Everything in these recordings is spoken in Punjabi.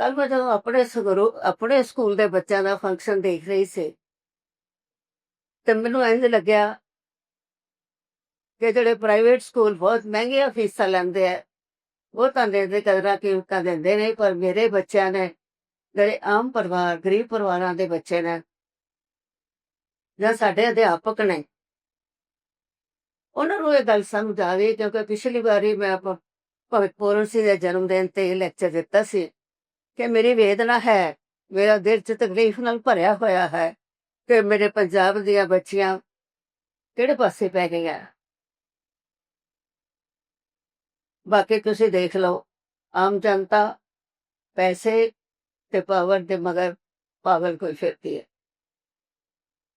ਕੱਲ ਮੈਂ ਜਦੋਂ ਆਪਣੇ ਸਕਰੂ ਆਪਣੇ ਸਕੂਲ ਦੇ ਬੱਚਿਆਂ ਦਾ ਫੰਕਸ਼ਨ ਦੇਖ ਰਹੀ ਸੀ, ਤੇ ਮੈਨੂੰ ਇੰਝ ਲੱਗਿਆ ਕਿ ਜਿਹੜੇ ਪ੍ਰਾਈਵੇਟ ਸਕੂਲ ਬਹੁਤ ਮਹਿੰਗੀਆਂ ਫੀਸਾਂ ਲੈਂਦੇ ਆ, ਉਹ ਤਾਂ ਦੇ ਕਦਰਾਂ ਕੀਮਤਾਂ ਦਿੰਦੇ ਨੇ, ਪਰ ਮੇਰੇ ਬੱਚਿਆਂ ਨੇ, ਜਿਹੜੇ ਆਮ ਪਰਿਵਾਰ, ਗਰੀਬ ਪਰਿਵਾਰਾਂ ਦੇ ਬੱਚੇ ਨੇ, ਜਾਂ ਸਾਡੇ ਅਧਿਆਪਕ ਨੇ, ਉਹਨਾਂ ਨੂੰ ਇਹ ਗੱਲ ਸਮਝ ਆ ਗਈ ਕਿਉਂਕਿ ਪਿਛਲੀ ਵਾਰੀ ਮੈਂ ਭਗਤ ਪੂਰਨ ਸਿੰਘ ਦੇ ਜਨਮ ਦਿਨ ਤੇ ਲੈਕਚਰ ਦਿੱਤਾ ਸੀ। ਕਿ ਮੇਰੀ ਵੇਦਨਾ ਹੈ, ਮੇਰਾ ਦਿਲ ਚ ਤਕਲੀਫ ਨਾਲ ਭਰਿਆ ਹੋਇਆ ਹੈ ਕਿ ਮੇਰੇ ਪੰਜਾਬ ਦੀਆਂ ਬੱਚੀਆਂ ਕਿਹੜੇ ਪਾਸੇ ਪੈ ਗਈਆਂ। ਬਾਕੀ ਤੁਸੀਂ ਦੇਖ ਲਓ, ਆਮ ਜਨਤਾ ਪੈਸੇ ਤੇ ਪਾਵਰ ਦੇ ਮਗਰ ਪਾਗਲ ਕੋਈ ਫਿਰਦੀ ਹੈ।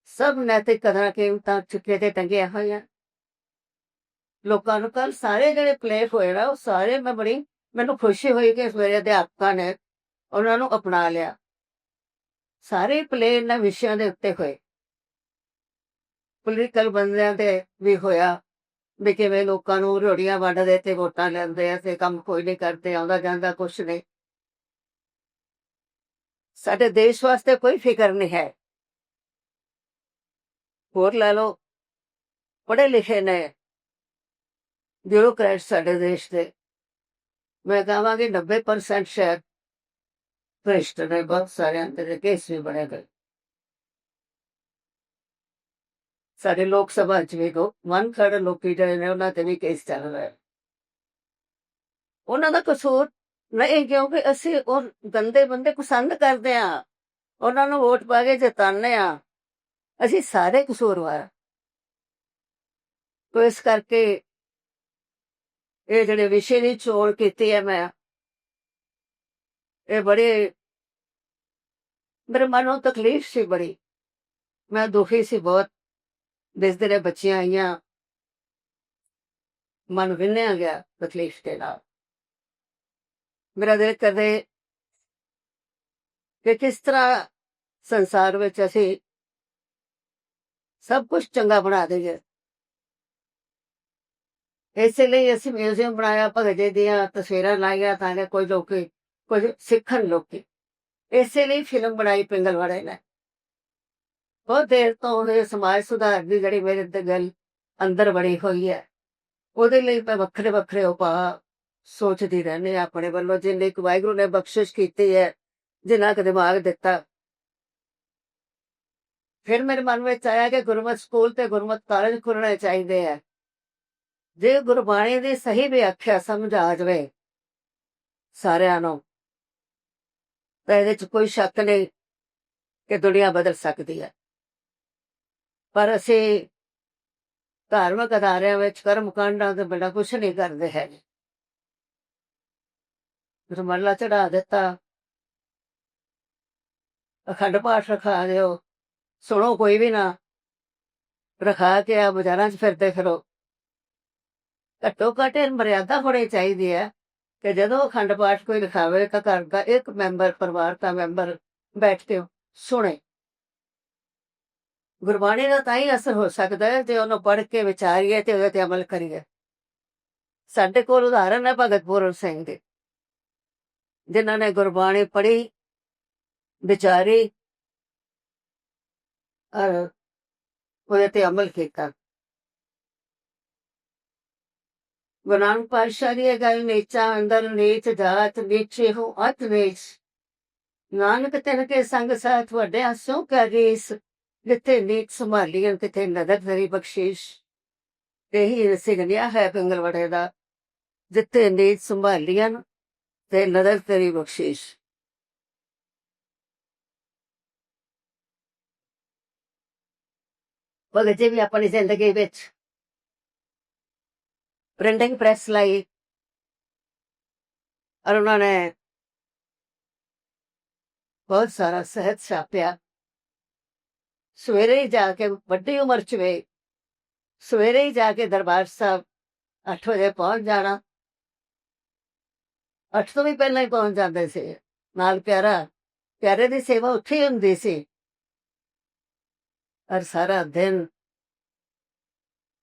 ਸਭ ਨੈਤਿਕ ਕਦਰਾਂ ਕੀਮਤਾਂ ਚੁੱਕੇ ਤੇ ਟੰਗੀਆਂ ਹੋਈਆਂ। ਲੋਕਾਂ ਨੂੰ ਕੱਲ ਸਾਰੇ ਜਿਹੜੇ ਪਲੇ ਹੋਏ ਨਾ, ਉਹ ਸਾਰੇ ਮੈਂ ਬੜੀ, ਮੈਨੂੰ ਖੁਸ਼ੀ ਹੋਈ ਕਿ ਮੇਰੇ ਅਧਿਆਪਕਾਂ ਨੇ ਉਹਨਾਂ ਨੂੰ ਅਪਣਾ ਲਿਆ। ਸਾਰੇ ਪਲੇ ਇਹਨਾਂ ਵਿਸ਼ਿਆਂ ਦੇ ਉੱਤੇ ਹੋਏ। ਪੋਲੀਟੀਕਲ ਬੰਦਿਆਂ ਤੇ ਵੀ ਹੋਇਆ ਵੀ ਕਿਵੇਂ ਲੋਕਾਂ ਨੂੰ ਰੋੜੀਆਂ ਵੰਡਦੇ ਤੇ ਵੋਟਾਂ ਲੈਂਦੇ ਆ ਤੇ ਕੰਮ ਕੋਈ ਨਹੀਂ ਕਰਦੇ, ਆਉਂਦਾ ਜਾਂਦਾ ਕੁਛ ਨਹੀਂ। ਸਾਡੇ ਦੇਸ਼ ਵਾਸਤੇ ਕੋਈ ਫਿਕਰ ਨਹੀਂ ਹੈ। ਹੋਰ ਲੈ ਲਓ, ਪੜ੍ਹੇ ਲਿਖੇ ਨੇ ਬਿਊਰੋਕ੍ਰੈਟ ਸਾਡੇ ਦੇਸ਼ ਦੇ। ਮੈਂ ਕਹਾਂਗੀ 90% ਸ਼ਾਇਦ ਭ੍ਰਿਸ਼ਟ ਨੇ ਬਹੁਤ ਸਾਰਿਆਂ ਦੇ ਕੇਸ ਵੀ ਬਣੇ ਗਏ ਸਾਡੇ ਲੋਕ ਸਭਾ ਚ ਵੀ ਕੋ ਵਨ ਥਰਡ ਲੋਕੀ ਜਿਹੜੇ ਨੇ ਉਹਨਾਂ ਤੇ ਵੀ ਕੇਸ ਚੱਲ ਰਿਹਾ ਉਹਨਾਂ ਦਾ ਕਸੂਰ ਨਹੀਂ, ਕਿਉਂਕਿ ਅਸੀਂ ਉਹ ਗੰਦੇ ਬੰਦੇ ਪਸੰਦ ਕਰਦੇ ਆ ਉਹਨਾਂ ਨੂੰ ਵੋਟ ਪਾ ਕੇ ਜਿਤਾਉਂਦੇ ਆ ਅਸੀਂ ਸਾਰੇ ਕਸੂਰਵਾਰ ਤੋ ਇਸ ਕਰਕੇ ਇਹ ਜਿਹੜੇ ਵਿਸ਼ੇ ਦੀ ਚੋਣ ਕੀਤੀ ਹੈ ਮੈਂ, ਇਹ ਬੜੇ ਮੇਰੇ ਮਨ ਨੂੰ ਤਕਲੀਫ ਸੀ ਬੜੀ ਮੈਂ ਦੁਖੀ ਸੀ ਬਹੁਤ ਦਿਸਦੇ ਰਹੇ ਬੱਚੀਆਂ ਆਈਆਂ ਮਨ ਵਿੰਨਿਆ ਗਿਆ ਤਕਲੀਫ ਦੇ ਨਾਲ ਮੇਰਾ ਦਿਲ ਕਦੇ ਕਿ ਕਿਸ ਤਰ੍ਹਾਂ ਸੰਸਾਰ ਵਿੱਚ ਅਸੀਂ ਸਭ ਕੁਝ ਚੰਗਾ ਬਣਾ ਦੇਈਏ ਇਸੇ ਲਈ ਅਸੀਂ ਮਿਊਜ਼ੀਅਮ ਬਣਾਇਆ ਭਗਤ ਜੀ ਦੀਆਂ ਤਸਵੀਰਾਂ ਲਾਈਆਂ ਤਾਂ ਕਿ ਕੋਈ ਲੋਕੀ ਕੁਝ ਸਿੱਖਣ ਲੋਕੀ ਇਸੇ ਲਈ ਫਿਲਮ ਬਣਾਈ ਪਿੰਗਲਵਾੜੇ ਨੇ। ਬਹੁਤ ਦੇਰ ਤੋਂ ਇਹ ਸਮਾਜ ਸੁਧਾਰ ਦੀ ਜਿਹੜੀ ਮੇਰੇ ਤੇ ਗੱਲ ਅੰਦਰ ਬੜੀ ਹੋਈ ਹੈ, ਉਹਦੇ ਲਈ ਮੈਂ ਵੱਖਰੇ ਵੱਖਰੇ ਉਪਾਅ ਸੋਚਦੀ ਰਹਿੰਦੀ ਹਾਂ ਆਪਣੇ ਵੱਲੋਂ, ਜਿੰਨੇ ਕੁ ਵਾਹਿਗੁਰੂ ਨੇ ਬਖਸ਼ਿਸ਼ ਕੀਤੀ ਹੈ, ਜਿੰਨਾ ਕੁ ਦਿਮਾਗ ਦਿੱਤਾ। ਫਿਰ ਮੇਰੇ ਮਨ ਵਿੱਚ ਆਇਆ ਕਿ ਗੁਰਮਤਿ ਸਕੂਲ ਤੇ ਗੁਰਮਤਿ ਕਾਲਜ ਖੁੱਲਣੇ ਚਾਹੀਦੇ ਆ। ਜੇ ਗੁਰਬਾਣੀ ਦੀ ਸਹੀ ਵਿਆਖਿਆ ਸਮਝ ਆ ਜਾਵੇ ਸਾਰਿਆਂ ਨੂੰ ਤਾਂ ਇਹਦੇ ਚ ਕੋਈ ਸ਼ੱਕ ਨਹੀਂ ਕਿ ਦੁਨੀਆ ਬਦਲ ਸਕਦੀ ਹੈ। ਪਰ ਅਸੀਂ ਧਾਰਮਿਕ ਅਦਾਰਿਆਂ ਵਿੱਚ ਕਰਮ ਕਾਂਡਾਂ ਤੋਂ ਬੜਾ ਕੁਝ ਨਹੀਂ ਕਰਦੇ ਹੈਗੇ। ਰਮਲਾ ਚੜਾ ਦਿੱਤਾ। ਅਖੰਡ ਪਾਠ ਰਖਾ ਦਿਓ। ਸੁਣੋ ਕੋਈ ਵੀ ਨਾ। ਰਖਾ ਕੇ ਆ ਬਾਜ਼ਾਰਾਂ 'ਚ ਫਿਰਦੇ ਫਿਰੋ। ਘੱਟੋ ਘੱਟ ਇਹ ਮਰਿਆਦਾ ਹੋਣੀ ਚਾਹੀਦੀ ਹੈ। ਕਿ ਜਦੋਂ ਅਖੰਡ ਪਾਠ ਕੋਈ ਲਿਖਾਵੇ ਤਾਂ ਘਰ ਦਾ ਇੱਕ ਮੈਂਬਰ ਪਰਿਵਾਰ ਦਾ ਮੈਂਬਰ ਬੈਠਦੇ ਹੋ ਸੁਣੇ। ਗੁਰਬਾਣੀ ਦਾ ਤਾਂ ਹੀ ਅਸਰ ਹੋ ਸਕਦਾ ਹੈ ਜੇ ਉਹਨੂੰ ਪੜ੍ਹ ਕੇ ਵਿਚਾਰੀਏ ਤੇ ਉਹਦੇ ਤੇ ਅਮਲ ਕਰੀਏ। ਸਾਡੇ ਕੋਲ ਉਦਾਹਰਨ ਹੈ ਭਗਤ ਪੂਰਨ ਸਿੰਘ ਦੇ, ਜਿਨ੍ਹਾਂ ਨੇ ਗੁਰਬਾਣੀ ਪੜ੍ਹੀ, ਵਿਚਾਰੀ, ਔਰ ਉਹਦੇ ਤੇ ਅਮਲ ਕੀਤਾ। ਗੁਰੂ ਨਾਨਕ ਪਾਤਸ਼ਾਹ ਦੀ ਇਹ ਗੱਲ ਨੀਚਾ ਅੰਦਰ ਨੀਚ ਜਾਤ ਨੀਚੇ ਨਾਨਕ ਤਨ ਸੰਗ ਸਾਥ ਵੱਡੇ ਹਸੋਂ ਕਰੀਸ ਜਿੱਥੇ ਨੀਚ ਸੰਭਾਲੀਆਂ ਕਿਤੇ ਨਦਰ ਤੇਰੀ ਬਖਸ਼ਿਸ਼। ਇਹੀ ਸਿਗਨਿਆ ਹੈ ਪਿੰਗਲਵੜੇ ਦਾ, ਜਿੱਥੇ ਨੀਚ ਸੰਭਾਲੀਆਂ ਤੇ ਨਦਰ ਤੇਰੀ ਬਖਸ਼ਿਸ਼। ਭਗਤ ਜੀ ਵੀ ਆਪਣੀ ਜ਼ਿੰਦਗੀ ਵਿੱਚ ਪ੍ਰਿੰਟਿੰਗ ਪ੍ਰੈਸ ਲਈ ਔਰ ਉਹਨਾਂ ਨੇ ਬਹੁਤ ਸਾਰਾ ਸਹਿਤ ਛਾਪਿਆ ਸਵੇਰੇ ਹੀ ਜਾ ਕੇ ਵੱਡੀ ਉਮਰ ਚ ਵੇ ਸਵੇਰੇ ਹੀ ਜਾ ਕੇ ਦਰਬਾਰ ਸਾਹਿਬ 8 ਵਜੇ ਪਹੁੰਚ ਜਾਣਾ 8 ਤੋਂ ਵੀ ਪਹਿਲਾਂ ਹੀ ਪਹੁੰਚ ਜਾਂਦੇ ਸੀ ਨਾਲ ਪਿਆਰਾ ਪਿਆਰੇ ਦੀ ਸੇਵਾ ਉੱਥੇ ਹੀ ਹੁੰਦੀ ਸੀ ਔਰ ਸਾਰਾ ਦਿਨ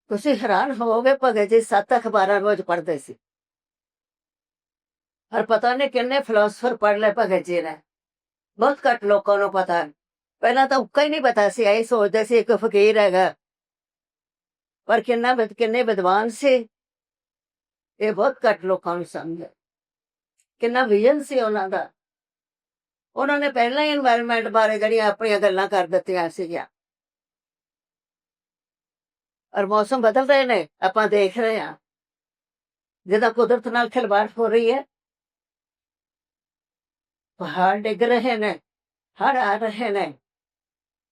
ਤੁਸੀਂ ਹੈਰਾਨ ਹੋਵੋਗੇ, ਭਗਤ ਜੀ, ਸੱਤ ਅਖਬਾਰਾਂ ਰੋਜ਼ ਪੜ੍ਹਦੇ ਸੀ। ਹਰ ਪਤਾ ਨਹੀਂ ਕਿੰਨੇ ਫਿਲਾਸਫਰ ਪੜ੍ਹ ਲਏ ਭਗਤ ਜੀ ਨੇ। ਬਹੁਤ ਘੱਟ ਲੋਕਾਂ ਨੂੰ ਪਤਾ। ਪਹਿਲਾਂ ਤਾਂ ਉੱਕਾ ਹੀ ਨਹੀਂ ਪਤਾ ਸੀ ਐ ਸੋਚਦੇ ਸੀ, ਇੱਕ ਫਕੀਰ ਹੈਗਾ। ਪਰ ਕਿੰਨਾ ਵਿਦ, ਕਿੰਨੇ ਵਿਦਵਾਨ ਸੀ। ਇਹ ਬਹੁਤ ਘੱਟ ਲੋਕਾਂ ਨੂੰ ਸਮਝ ਕਿੰਨਾ ਵਿਜ਼ਨ ਸੀ ਉਹਨਾਂ ਦਾ। ਉਹਨਾਂ ਨੇ ਪਹਿਲਾਂ ਹੀ এনवायरमेंट ਬਾਰੇ ਜਿਹੜੀਆਂ ਆਪਣੀਆਂ ਗੱਲਾਂ ਕਰ ਦਿੱਤੀਆਂ ਸੀਗੀਆਂ। ਔਰ ਮੌਸਮ ਬਦਲ ਰਹੇ ਨੇ, ਆਪਾਂ ਦੇਖ ਰਹੇ ਹਾਂ। ਜਿਹਦਾ ਕੁਦਰਤ ਨਾਲ ਖਿਲਵਾੜ ਹੋ ਰਹੀ ਹੈ। ਪਹਾੜ ਡਿੱਗ ਰਹੇ ਨੇ ਹੜ ਆ ਰਹੇ ਨੇ।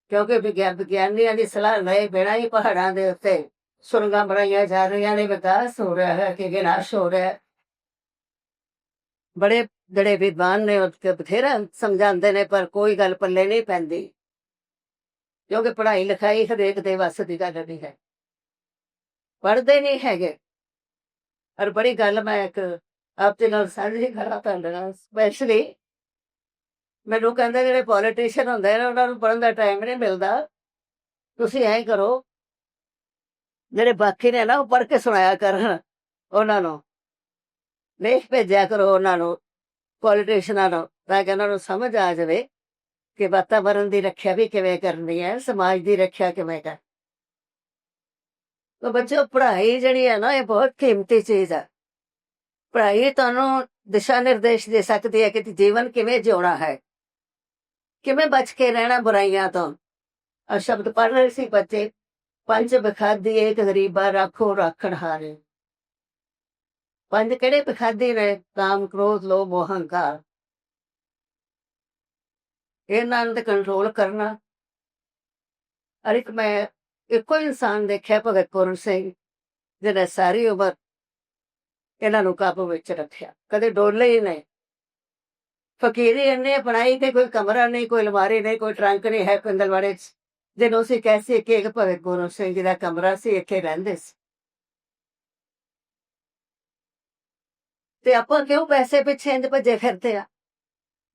ਕਿਉਂਕਿ ਵਿਗਿਆਨ ਵਿਗਿਆਨੀਆਂ ਦੀ ਸਲਾਹ ਲਏ ਬਿਨਾਂ ਹੀ ਪਹਾੜਾਂ ਦੇ ਉੱਤੇ ਸੁਰੰਗਾਂ ਬਣਾਈਆਂ ਜਾ ਰਹੀਆਂ ਨੇ, ਵਿਕਾਸ ਹੋ ਰਿਹਾ ਹੈ ਕਿ ਵਿਨਾਸ਼ ਹੋ ਰਿਹਾ ਹੈ। ਬੜੇ ਜਿਹੜੇ ਵਿਦਵਾਨ ਨੇ ਉਹ ਬਥੇਰਾ ਸਮਝਾਉਂਦੇ ਨੇ, ਪਰ ਕੋਈ ਗੱਲ ਪੱਲੇ ਨਹੀਂ ਪੈਂਦੀ। ਕਿਉਂਕਿ ਪੜ੍ਹਾਈ ਲਿਖਾਈ ਹਰੇਕ ਦੇ ਵੱਸ ਦੀ ਗੱਲ ਨਹੀਂ ਹੈ। ਪੜ੍ਹਦੇ ਨਹੀਂ ਹੈਗੇ। ਔਰ ਬੜੀ ਗੱਲ ਮੈਂ ਇੱਕ ਆਪਦੇ ਨਾਲ ਸਾਂਝੀ ਕਰਾਂ ਤੁਹਾਡੇ ਨਾਲ ਸਪੈਸ਼ਲੀ ਮੈਨੂੰ ਕਹਿੰਦੇ ਜਿਹੜੇ ਪੋਲੀਟੀਸ਼ੀਅਨ ਹੁੰਦੇ ਨੇ, ਉਹਨਾਂ ਨੂੰ ਪੜ੍ਹਨ ਦਾ ਟਾਈਮ ਨਹੀਂ ਮਿਲਦਾ। ਤੁਸੀਂ ਐਂ ਕਰੋ, ਜਿਹੜੇ ਬਾਕੀ ਨੇ ਨਾ, ਉਹ ਪੜ੍ਹ ਕੇ ਸੁਣਾਇਆ ਕਰਨ ਉਹਨਾਂ ਨੂੰ। ਲੇਖ ਭੇਜਿਆ ਕਰੋ ਉਹਨਾਂ ਨੂੰ ਪੋਲੀਟੀਸ਼ੀਅਨਾਂ ਨੂੰ, ਤਾਂ ਕਿ ਉਹਨਾਂ ਨੂੰ ਸਮਝ ਆ ਜਾਵੇ ਕਿ ਵਾਤਾਵਰਣ ਦੀ ਰੱਖਿਆ ਵੀ ਕਿਵੇਂ ਕਰਨੀ ਹੈ, ਸਮਾਜ ਦੀ ਰੱਖਿਆ ਕਿਵੇਂ ਕਰ ਤਾਂ ਬੱਚੋ ਪੜ੍ਹਾਈ ਜਿਹੜੀ ਹੈ ਨਾ, ਇਹ ਬਹੁਤ ਕੀਮਤੀ ਚੀਜ਼ ਹੈ। ਪੜ੍ਹਾਈ ਤੁਹਾਨੂੰ ਦਿਸ਼ਾ ਨਿਰਦੇਸ਼ ਦੇ ਸਕਦੀ ਹੈ ਕਿ ਜੀਵਨ ਕਿਵੇਂ ਜਿਉਣਾ ਹੈ। ਕਿਵੇਂ ਬਚ ਕੇ ਰਹਿਣਾ ਬੁਰਾਈਆਂ ਤੋਂ। ਆ ਸ਼ਬਦ ਪੜ੍ਹ ਰਹੇ ਸੀ ਬੱਚੇ, ਪੰਜ ਬਖਾਦੀ ਏਕ ਗਰੀਬਾ ਰੱਖੋ ਰਾਖਣ ਹਾਰੇ। ਪੰਜ ਕਿਹੜੇ ਬਖਾਦੀ ਨੇ? ਕਾਮ ਕ੍ਰੋਧ, ਲੋਭ ਮੋਹ ਇਹਨਾਂ ਨੂੰ ਕੰਟਰੋਲ ਕਰਨਾ। ਅਰ ਮੈਂ ਇੱਕੋ ਇਨਸਾਨ ਦੇਖਿਆ ਭਗਤ ਪੂਰਨ ਸਿੰਘ ਜਿਹਨੇ ਸਾਰੀ ਉਮਰ ਇਹਨਾਂ ਨੂੰ ਕਾਬੂ ਵਿੱਚ ਰੱਖਿਆ। ਕਦੇ ਡੋਲੇ ਹੀ ਨਹੀਂ। ਫਕੀਰੀ ਇਹਨੇ ਬਣਾਈ ਤੇ ਕੋਈ ਕਮਰਾ ਨਹੀਂ, ਕੋਈ ਅਲਮਾਰੀ ਨਹੀਂ, ਕੋਈ ਟਰੰਕ ਨਹੀਂ ਹੈ ਪਿੰਦਲਵਾੜੇ ਚ। ਜਿਹਨੂੰ ਅਸੀਂ ਕੈਸੇ ਕਿ ਇੱਕ ਭਗਤ ਪੂਰਨ ਸਿੰਘ ਜੀ ਦਾ ਕਮਰਾ ਸੀ, ਇੱਥੇ ਰਹਿੰਦੇ ਸੀ। ਤੇ ਆਪਾਂ ਕਿਉਂ ਪੈਸੇ ਪਿੱਛੇ ਇੰਜ ਭੱਜੇ ਫਿਰਦੇ ਆ?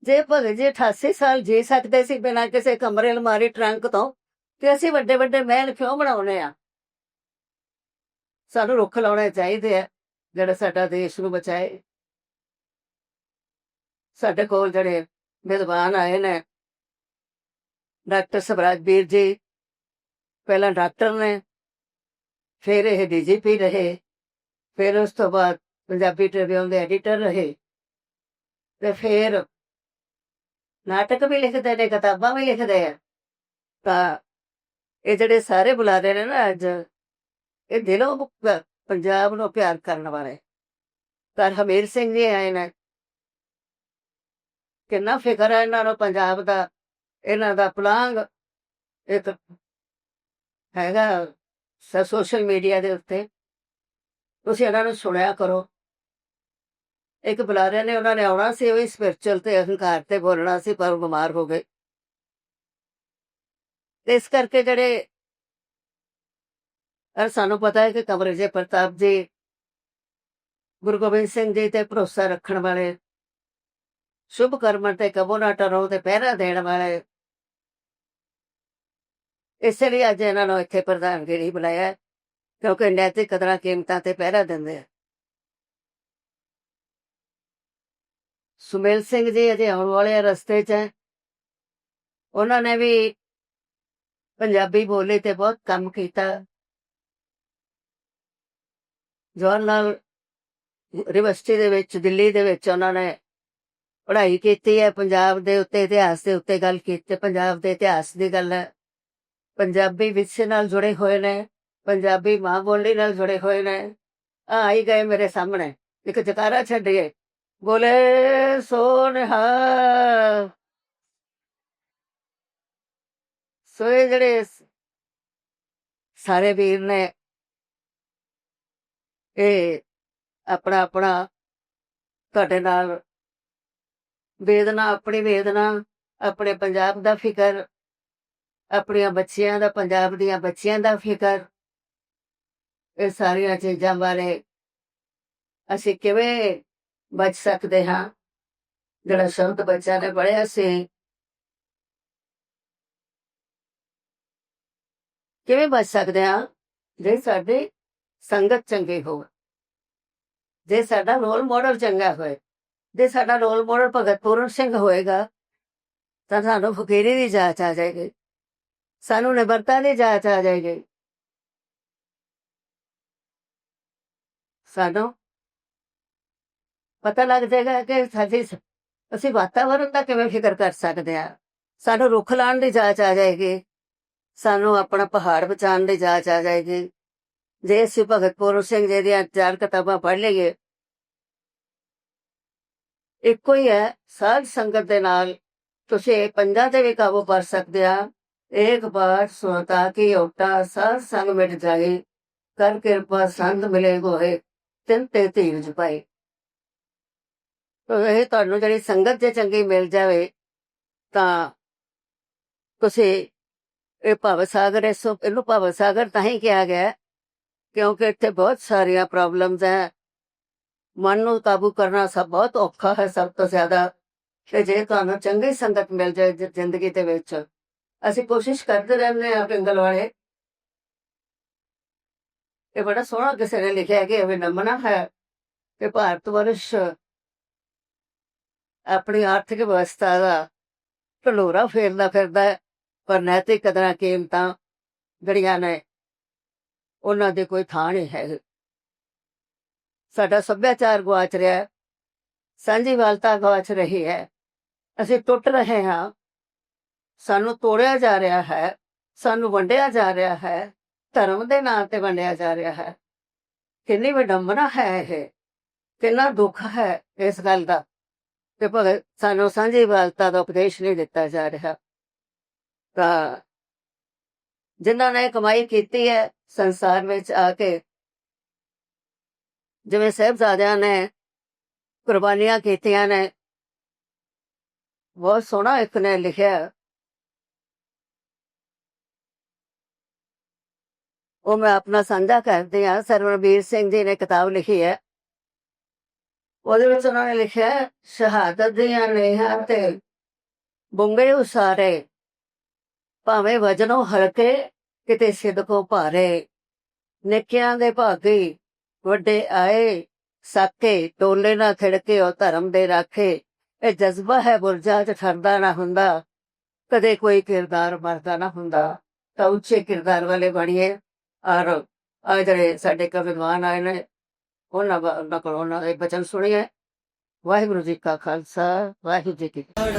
ਜੇ ਭਗਤ ਜੀ 88 ਸਾਲ ਜੀ ਸਕਦੇ ਸੀ ਬਿਨਾਂ ਕਿਸੇ ਕਮਰੇ, ਅਲਮਾਰੀ, ਟਰੰਕ ਤੋਂ ਤੇ ਅਸੀਂ ਵੱਡੇ ਵੱਡੇ ਮਹਿਲ ਕਿਉਂ ਬਣਾਉਣੇ ਆ? ਸਾਨੂੰ ਰੁੱਖ ਲਾਉਣੇ ਚਾਹੀਦੇ ਆ, ਜਿਹੜਾ ਸਾਡਾ ਦੇਸ਼ ਨੂੰ ਬਚਾਏ। ਸਾਡੇ ਕੋਲ ਜਿਹੜੇ ਵਿਦਵਾਨ ਆਏ ਨੇ, ਡਾਕਟਰ ਸਵਰਾਜ ਵੀਰ ਜੀ, ਪਹਿਲਾਂ ਡਾਕਟਰ ਨੇ, ਫਿਰ ਇਹ ਡੀਜੀਪੀ ਰਹੇ, ਫਿਰ ਉਸ ਤੋਂ ਬਾਅਦ ਪੰਜਾਬੀ ਟ੍ਰਿਬਿਊਨ ਦੇ ਐਡੀਟਰ ਰਹੇ, ਤੇ ਫਿਰ ਨਾਟਕ ਵੀ ਲਿਖਦੇ ਨੇ, ਕਿਤਾਬਾਂ ਵੀ ਲਿਖਦੇ ਆ, ਤਾਂ ਇਹ ਜਿਹੜੇ ਸਾਰੇ ਬੁਲਾਰੇ ਨੇ ਨਾ ਅੱਜ, ਇਹ ਦਿਲੋਂ ਪੰਜਾਬ ਨੂੰ ਪਿਆਰ ਕਰਨ ਵਾਲੇ। ਪਰ ਹਮੀਰ ਸਿੰਘ ਜੀ ਆਏ ਨੇ। ਕਿੰਨਾ ਫਿਕਰ ਹੈ ਇਹਨਾਂ ਨੂੰ, ਪੰਜਾਬ ਦਾ। ਇਹਨਾਂ ਦਾ ਪਲਾਂਗ ਇੱਕ ਹੈਗਾ ਸੋਸ਼ਲ ਮੀਡੀਆ ਦੇ ਉੱਤੇ। ਤੁਸੀਂ ਇਹਨਾਂ ਨੂੰ ਸੁਣਿਆ ਕਰੋ। ਇੱਕ ਬੁਲਾਰੇ ਨੇ, ਉਹਨਾਂ ਨੇ ਆਉਣਾ ਸੀ, ਉਹ ਵੀ ਸਪਿਰਚੁਅਲ ਤੇ ਅਹੰਕਾਰ ਤੇ ਬੋਲਣਾ ਸੀ, ਪਰ ਉਹ ਬਿਮਾਰ ਹੋ ਗਏ। ਇਸ ਕਰਕੇ ਜਿਹੜੇ ਅਰ ਸਾਨੂੰ ਪਤਾ ਹੈ ਕਿ ਕਮਰੇ ਪ੍ਰਤਾਪ ਜੀ, ਗੁਰੂ ਗੋਬਿੰਦ ਸਿੰਘ ਜੀ ਤੇ ਭਰੋਸਾ ਰੱਖਣ ਵਾਲੇ, ਸ਼ੁਭ ਕਰਮਾਂ ਤੇ ਕਬੋ ਨਾ ਟਰੋ ਤੇ ਪਹਿਰਾ ਦੇਣ ਵਾਲੇ, ਇਸੇ ਲਈ ਅੱਜ ਇਹਨਾਂ ਨੂੰ ਇੱਥੇ ਪ੍ਰਧਾਨਗੀ ਨਹੀਂ ਬੁਲਾਇਆ ਕਿਉਂਕਿ ਨੈਤਿਕ ਕਦਰਾਂ ਕੀਮਤਾਂ ਤੇ ਪਹਿਰਾ ਦਿੰਦੇ ਆ। ਸੁਮੇਲ ਸਿੰਘ ਜੀ ਅਜੇ ਆਉਣ ਵਾਲੇ ਆ ਰਸਤੇ 'ਚ ਉਹਨਾਂ ਨੇ ਵੀ ਪੰਜਾਬੀ ਬੋਲੀ ਤੇ ਬਹੁਤ ਕੰਮ ਕੀਤਾ। ਜਵਾਹਰ ਲਾਲ ਯੂਨੀਵਰਸਿਟੀ ਦੇ ਵਿੱਚ, ਦਿੱਲੀ ਦੇ ਵਿੱਚ ਉਹਨਾਂ ਨੇ ਪੜ੍ਹਾਈ ਕੀਤੀ ਹੈ। ਪੰਜਾਬ ਦੇ ਉੱਤੇ ਇਤਿਹਾਸ ਦੇ ਉੱਤੇ ਗੱਲ ਕੀਤੀ ਪੰਜਾਬ ਦੇ ਇਤਿਹਾਸ ਦੀ ਗੱਲ ਹੈ। ਪੰਜਾਬੀ ਵਿਸ਼ੇ ਨਾਲ ਜੁੜੇ ਹੋਏ ਨੇ, ਪੰਜਾਬੀ ਮਾਂ ਬੋਲੀ ਨਾਲ ਜੁੜੇ ਹੋਏ ਨੇ। ਆਈ ਗਏ ਮੇਰੇ ਸਾਹਮਣੇ। ਇੱਕ ਜਕਾਰਾ ਛੱਡੀਏ। ਬੋਲੇ ਸੋਨਹਾ ਸੋ ਇਹ ਜਿਹੜੇ ਸਾਰੇ ਵੀਰ ਨੇ ਇਹ ਆਪਣਾ ਆਪਣਾ ਤੁਹਾਡੇ ਨਾਲ ਵੇਦਨਾ, ਆਪਣੀ ਵੇਦਨਾ, ਆਪਣੇ ਪੰਜਾਬ ਦਾ ਫਿਕਰ, ਆਪਣੀਆਂ ਬੱਚਿਆਂ ਦਾ, ਪੰਜਾਬ ਦੀਆਂ ਬੱਚਿਆਂ ਦਾ ਫਿਕਰ, ਇਹ ਸਾਰੀਆਂ ਚੀਜ਼ਾਂ ਬਾਰੇ ਅਸੀਂ ਕਿਵੇਂ ਬਚ ਸਕਦੇ ਹਾਂ? ਜਿਹੜਾ ਸ਼ਬਦ ਬੱਚਿਆਂ ਨੇ ਪੜਿਆ ਸੀ ਕਿਵੇਂ ਬਚ ਸਕਦੇ ਹਾਂ? ਜੇ ਸਾਡੇ ਸੰਗਤ ਚੰਗੀ ਹੋਵੇ, ਜੇ ਸਾਡਾ ਰੋਲ ਮਾਡਲ ਚੰਗਾ ਹੋਏ, ਜੇ ਸਾਡਾ ਰੋਲ ਮਾਡਲ ਭਗਤ ਪੂਰਨ ਸਿੰਘ ਹੋਏਗਾ, ਤਾਂ ਸਾਨੂੰ ਫਕੀਰੀ ਦੀ ਜਾਚ ਆ ਜਾਏਗੀ, ਸਾਨੂੰ ਨਿਬਰਤਾ ਦੀ ਜਾਚ ਆ ਜਾਏਗੀ। ਸਾਨੂੰ ਪਤਾ ਲੱਗ ਜਾਏਗਾ ਕਿ ਸਾਡੀ ਅਸੀਂ ਵਾਤਾਵਰਣ ਦਾ ਕਿਵੇਂ ਫਿਕਰ ਕਰ ਸਕਦੇ ਹਾਂ? ਸਾਨੂੰ ਰੁੱਖ ਲਾਉਣ ਦੀ ਜਾਚ ਆ ਜਾਏਗੀ ਸਾਨੂੰ ਆਪਣਾ ਪਹਾੜ ਬਚਾਉਣ ਦੀ ਜਾਚ ਆ ਜਾਏਗੀ। ਜੇ ਅਸੀਂ ਭਗਤ ਪੂਰਨ ਸਿੰਘ ਜੀ ਦੀਆਂ ਚਾਰ ਕਿਤਾਬਾਂ ਪੜ੍ਹ ਲਈਏ, ਇੱਕੋ ਹੀ ਹੈ, ਸਾਧ ਸੰਗਤ ਦੇ ਨਾਲ ਤੁਸੀਂ ਪੰਜਾਂ ਤੇ ਵੀ ਕਾਬੂ ਕਰ ਸਕਦੇ ਆ। ਇੱਕ ਬਾਰ ਸੁਣਤਾ ਕੀ ਓਟਾ ਸਾਧ ਸੰਗ ਮਿਟ ਜਾਏ, ਕਰ ਕਿਰਪਾ ਸੰਤ ਮਿਲੇ ਹੋਏ, ਤਿੰਨ ਤੇ ਧੀਰਜ ਪਾਏ। ਇਹ ਤੁਹਾਨੂੰ ਜਿਹੜੀ ਸੰਗਤ ਜੇ ਚੰਗੀ ਮਿਲ ਜਾਵੇ, ਤਾਂ ਤੁਸੀਂ ਇਹ ਭਵ ਸਾਗਰ, ਇਸ ਇਹਨੂੰ ਭਵ ਸਾਗਰ ਤਾਂ ਹੀ ਕਿਹਾ ਗਿਆ ਕਿਉਂਕਿ ਇੱਥੇ ਬਹੁਤ ਸਾਰੀਆਂ ਪ੍ਰੋਬਲਮਸ ਹੈ। ਮਨ ਨੂੰ ਕਾਬੂ ਕਰਨਾ ਸਭ ਬਹੁਤ ਔਖਾ ਹੈ, ਸਭ ਤੋਂ ਜ਼ਿਆਦਾ। ਤੇ ਜੇ ਤੁਹਾਨੂੰ ਚੰਗੀ ਸੰਗਤ ਮਿਲ ਜਾਏ ਜ਼ਿੰਦਗੀ ਦੇ ਵਿੱਚ, ਅਸੀਂ ਕੋਸ਼ਿਸ਼ ਕਰਦੇ ਰਹਿੰਦੇ ਹਾਂ ਪਿੰਗਲ ਵਾਲੇ। ਇਹ ਬੜਾ ਸੋਹਣਾ ਕਿਸੇ ਨੇ ਲਿਖਿਆ ਕਿ ਵਿਨਮਨਾ ਹੈ ਕਿ ਭਾਰਤ ਵਰਸ਼ ਆਪਣੀ ਆਰਥਿਕ ਵਿਵਸਥਾ ਦਾ ਢਲੋਰਾ ਫੇਰਦਾ ਫਿਰਦਾ ਹੈ। ਪਰ ਨੈਤਿਕ ਕਦਰਾਂ ਕੀਮਤਾਂ ਜਿਹੜੀਆਂ ਨੇ, ਉਹਨਾਂ ਦੇ ਕੋਈ ਥਾਂ ਨਹੀਂ ਹੈ। ਸਾਡਾ ਸੱਭਿਆਚਾਰ ਗਵਾਚ ਰਿਹਾ ਹੈ ਸਾਂਝੀਵਾਲਤਾ ਗਵਾਚ ਰਹੀ ਹੈ। ਅਸੀਂ ਟੁੱਟ ਰਹੇ ਹਾਂ। ਸਾਨੂੰ ਤੋੜਿਆ ਜਾ ਰਿਹਾ ਹੈ, ਸਾਨੂੰ ਵੰਡਿਆ ਜਾ ਰਿਹਾ ਹੈ, ਧਰਮ ਦੇ ਨਾਂ ਤੇ ਵੰਡਿਆ ਜਾ ਰਿਹਾ ਹੈ। ਕਿੰਨੀ ਵਿਡੰਬਨਾ ਹੈ ਇਹ, ਕਿੰਨਾ ਦੁੱਖ ਹੈ ਇਸ ਗੱਲ ਦਾ। ਕਿ ਭਗਤ ਸਾਨੂੰ ਸਾਂਝੀ ਵਾਲਤਾ ਦਾ ਉਪਦੇਸ਼ ਨਹੀਂ ਦਿੱਤਾ ਜਾ ਰਿਹਾ। ਤਾਂ ਜਿਨ੍ਹਾਂ ਨੇ ਕਮਾਈ ਕੀਤੀ ਹੈ ਸੰਸਾਰ ਵਿੱਚ ਆ ਕੇ ਜਿਵੇਂ ਸਾਹਿਬਜ਼ਾਦਿਆਂ ਨੇ ਕੁਰਬਾਨੀਆਂ ਕੀਤੀਆਂ ਨੇ ਬਹੁਤ ਸੋਹਣਾ ਇੱਕ ਨੇ ਲਿਖਿਆ ਉਹ ਮੈਂ ਆਪਣਾ ਸਾਂਝਾ ਕਰਦੀ ਹਾਂ ਸਰਵਣਬੀਰ ਸਿੰਘ ਜੀ ਨੇ ਕਿਤਾਬ ਲਿਖੀ ਹੈ ਉਹਦੇ ਵਿੱਚ ਉਹਨਾਂ ਨੇ ਲਿਖਿਆ ਹੈ, ਸ਼ਹਾਦਤ ਦੀਆਂ ਨੇਹਾਂ ਤੇ ਬੁੰਗੇ ਉਸਾਰੇ ਭਾਵੇਂ ਵਜਨੋਂ ਹਲਕੇ, ਕਿਤੇ ਸਿਦਕੋ ਭਾਰੇ। ਨਿੱਕਿਆਂ ਦੇ ਭਾਗੀ ਵੱਡੇ ਆਏ, ਸਾਕੇ ਟੋਲੇ ਨਾ ਖਿੜਕੇ ਉਹ ਧਰਮ ਦੇ ਰਾਖੇ। ਇਹ ਜਜ਼ਬਾ ਹੈ ਬੁਰਜਾ ਚ ਠਰਦਾ ਨਾ ਹੁੰਦਾ। ਕਦੇ ਕੋਈ ਕਿਰਦਾਰ ਮਰਦਾ ਨਾ ਹੁੰਦਾ। ਤਾਂ ਉੱਚੇ ਕਿਰਦਾਰ ਵਾਲੇ ਬਣੀਏ। ਔਰ ਆ ਜਿਹੜੇ ਸਾਡੇ ਕਵਿਵਾਨ ਆਏ ਨੇ, ਉਹਨਾਂ ਵਾ- ਉਹਨਾਂ ਕੋਲੋਂ ਉਹਨਾਂ ਦੇ ਬਚਨ ਸੁਣੀਏ। ਵਾਹਿਗੁਰੂ ਜੀ ਕਾ ਖਾਲਸਾ, ਵਾਹਿਗੁਰੂ ਜੀ ਕੀ ਫਤਿਹ।